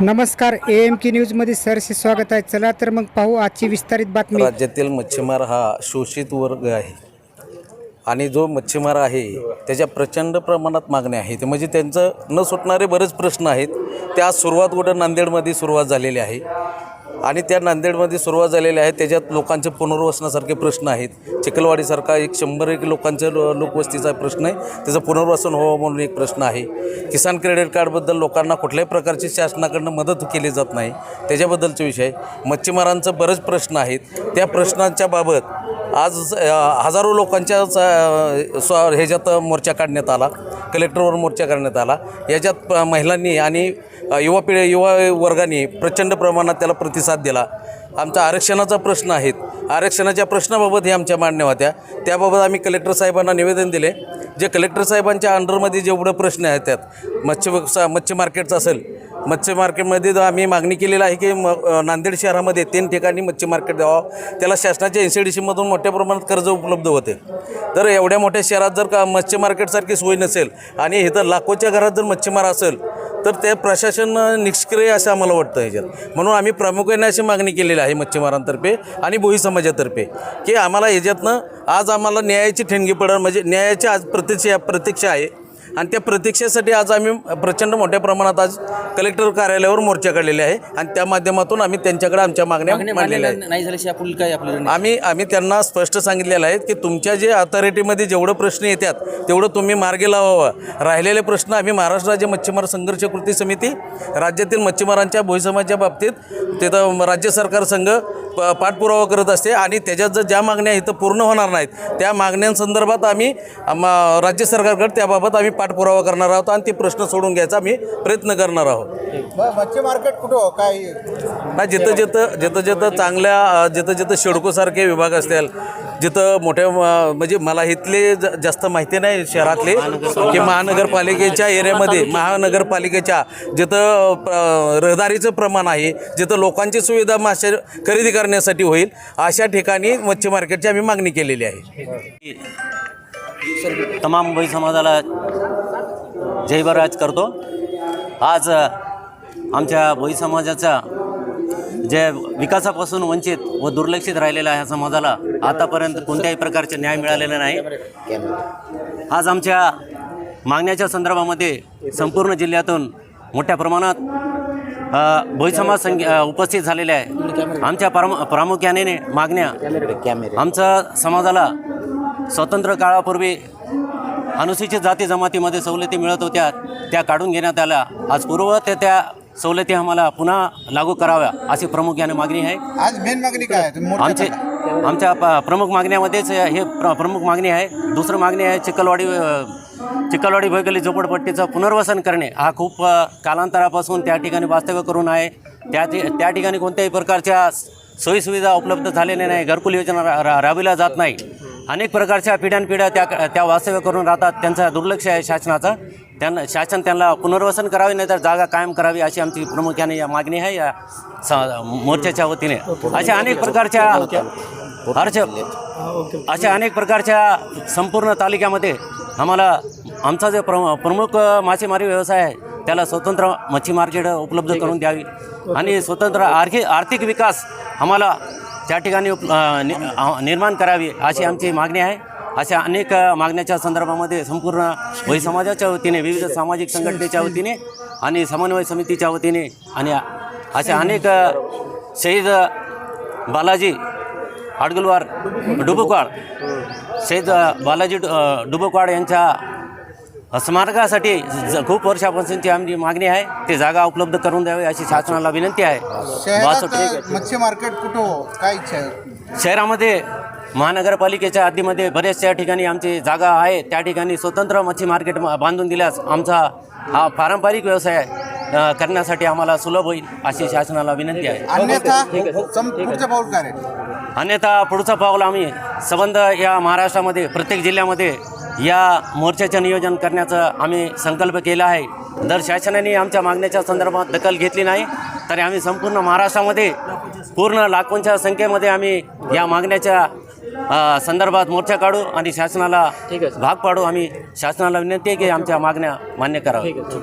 नमस्कार A M के न्यूजमध्ये सरसे स्वागत आहे. चला तर मग पाहू आजची विस्तारित बातमी. राज्यातील मच्छीमार हा शोषित वर्ग आहे. आणि जो मच्छीमार आहे त्याच्या प्रचंड प्रमाणात मागण्या आहेत. म्हणजे त्यांचं न सुटणारे बरेच प्रश्न आहेत. त्या आज सुरुवात कुठं नांदेडमध्ये सुरुवात झालेली आहे. आणि त्या नांदेडमध्ये सुरुवात झालेल्या आहेत त्याच्यात लोकांचे पुनर्वसनासारखे प्रश्न आहेत. चिखलवाडीसारखा एक शंभर एक लोकांच्या लोकवस्तीचा प्रश्न आहे. त्याचं पुनर्वसन व्हावं म्हणून एक प्रश्न आहे. किसान क्रेडिट कार्डबद्दल लोकांना कुठल्याही प्रकारची शासनाकडनं मदत केली जात नाही. त्याच्याबद्दलचे विषय. मच्छीमारांचं बरेच प्रश्न आहेत. त्या प्रश्नांच्या बाबत आज हजारो लोकांच्या स्व ह्याच्यात मोर्चा काढण्यात आला. कलेक्टरवर मोर्चा काढण्यात आला. याच्यात प- महिलांनी आणि युवा पिढी युवा वर्गाने प्रचंड प्रमाणात त्याला प्रतिसाद दिला. आमचा आरक्षणाचा प्रश्न आहेत आरक्षणाच्या प्रश्नाबाबत हे आमच्या मांडण्या होत्या. त्याबाबत आम्ही कलेक्टर साहेबांना निवेदन दिले. जे कलेक्टर साहेबांच्या अंडरमध्ये जेवढे प्रश्न आहेत त्यात मच्छी मच्छी मार्केटचं असेल मच्छी मार्केटमध्ये जर आम्ही मागणी केलेली आहे की म नांदेड शहरामध्ये तीन ठिकाणी मच्छी मार्केट द्यावं. त्याला शासनाच्या एन सी डी सीमधून मोठ्या प्रमाणात कर्ज उपलब्ध होते. तर एवढ्या मोठ्या शहरात जर का मच्छी मार्केटसारखी सोय नसेल आणि इथं लाखोच्या घरात जर मच्छीमार असेल तर ते प्रशासन निष्क्रिय असं आम्हाला वाटतं ह्याच्यात. म्हणून आम्ही प्रामुख्याने अशी मागणी केलेली आहे मच्छीमारांतर्फे आणि भोई समाजातर्फे की आम्हाला ह्याच्यातनं आज आम्हाला न्यायाची ठेणगी पडेल म्हणजे न्यायाची आज प्रतीक्षा प्रतीक्षा आहे. आणि त्या प्रतीक्षेसाठी आज आम्ही प्रचंड मोठ्या प्रमाणात आज कलेक्टर कार्यालयावर मोर्चा काढलेले आहे. आणि त्या माध्यमातून आम्ही त्यांच्याकडे आमच्या मागण्या मांडलेल्या आहेत. आम्ही आम्ही त्यांना स्पष्ट सांगितलेलं आहे की तुमच्या जे अथॉरिटीमध्ये जेवढं प्रश्न येतात तेवढं तुम्ही मार्गी लावावं. राहिलेले प्रश्न आम्ही महाराष्ट्र राज्य मच्छीमार संघर्ष कृती समिती राज्यातील मच्छीमारांच्या भोई समाजाच्या बाबतीत तिथं राज्य सरकार संघ प- पाठपुरावा करत असते आणि त्याच्यात जर ज्या मागण्या इथं पूर्ण होणार नाहीत त्या मागण्यांसंदर्भात आम्ही आम- राज्य सरकारकडे त्याबाबत आम्ही पाठपुरावा करणार आहोत आणि ते प्रश्न सोडून घ्यायचा आम्ही प्रयत्न करणार आहोत. मच्छी मार्केट कुठं हो? काय? ना जिथं जिथं जिथं जिथं चांगल्या जिथं जिथं शेडकोसारखे विभाग असतील जिथं मोठ्या म्हणजे मला इथले ज- जास्त माहिती नाही शहरातले की महानगरपालिकेच्या एरियामध्ये महानगरपालिकेच्या जिथं रहदारीचं प्रमाण आहे जिथं लोकांची सुविधा मासे खरेदी करण्यासाठी होईल अशा ठिकाणी मच्छी मार्केटची आम्ही मागणी केलेली आहे. तमाम मुंबई समाजाला जयभराज करतो. आज आमच्या भोई समाजाचा जे विकासापासून वंचित व दुर्लक्षित राहिलेल्या ह्या समाजाला आतापर्यंत कोणत्याही प्रकारचे न्याय मिळालेला नाही. आज आमच्या मागण्याच्या संदर्भामध्ये संपूर्ण जिल्ह्यातून मोठ्या प्रमाणात भोई समाज अ, उपस्थित झालेले आहे. आमच्या प्राम प्रामुख्याने मागण्या आमच्या समाजाला स्वतंत्र काळापूर्वी अनुसूचित जाती जमातीमध्ये सवलती मिळत होत्या त्या काढून घेण्यात आल्या. आज पूर्ववत त्या सवलती आम्हाला पुन्हा लागू कराव्या अशी प्रामुख्याने मागणी आहे. आज मेन मागणी काय आमचे. आमच्या प- प्रमुख मागण्यामध्येच हे प्र प्रमुख मागणी आहे. दुसरं मागणी आहे चिखलवाडी चिखलवाडी भैगली झोपडपट्टीचं पुनर्वसन करणे. हा खूप कालांतरापासून त्या ठिकाणी वास्तव्य करून आहे. त्या त्या ठिकाणी कोणत्याही प्रकारच्या सोयीसुविधा उपलब्ध झालेल्या नाही. घरकुल योजना रा- राबविल्या जात नाही. अनेक प्रकारच्या पिढ्यानपिढ्या त्या त्या वास्तव्य करून राहतात. त्यांचा दुर्लक्ष आहे शासनाचं. त्यांना शासन त्यांना पुनर्वसन करावे नाही तर जागा कायम करावी अशी आमची प्रामुख्याने या मागणी आहे या मोर्चाच्या वतीने. अशा अनेक प्रकारच्या अर्ज अशा अनेक प्रकारच्या संपूर्ण तालुक्यामध्ये आम्हाला आमचा जो प्र प्रमुख मासेमारी व्यवसाय आहे त्याला स्वतंत्र मच्छी मार्केट उपलब्ध करून द्यावी. आणि स्वतंत्र आर्थिक आर्थिक विकास आम्हाला त्या ठिकाणी निर्माण करावी अशी आमची मागणी आहे. अशा अनेक मागण्याच्या संदर्भामध्ये संपूर्ण वय समाजाच्या वतीने विविध सामाजिक संघटनेच्या वतीने आणि समन्वय समितीच्या वतीने आणि अशा अनेक शहीद बालाजी आडगुलवार डुबुकवाड शहीद बालाजी डु- डुबुकवाड यांच्या स्मारकासाठी ज- खूप वर्षापासूनची आमची मागणी आहे. ते जागा उपलब्ध करून द्यावी अशी शासनाला विनंती आहे. शहरात मच्छी मार्केट कुठं हो? काय इच्छा आहे? शहरामध्ये महानगरपालिकेच्या हद्दीमध्ये बऱ्याचशा ठिकाणी आमची जागा आहे. त्या ठिकाणी स्वतंत्र मच्छी मार्केट म- बांधून दिल्यास आमचा हा पारंपरिक व्यवसाय अ, करण्यासाठी आम्हाला सुलभ होईल अशी शासनाला विनंती आहे. अन्यथा सम- पुढचं पाऊल काय आहे? अन्यथा पुढचा पाऊल आम्ही संबंध या महाराष्ट्रामध्ये प्रत्येक जिल्ह्यामध्ये या मोर्चाचं नियोजन करण्याचं आम्ही संकल्प केला आहे. जर शासनाने आमच्या मागण्याच्या संदर्भात दखल घेतली नाही तर आम्ही संपूर्ण महाराष्ट्रामध्ये पूर्ण लाखोंच्या संख्येमध्ये आम्ही या मागण्याच्या संदर्भात मोर्चा काढू आणि शासनाला भाग पाडू. आम्ही शासनाला विनंती आहे की आमच्या मागण्या मान्य कराव्या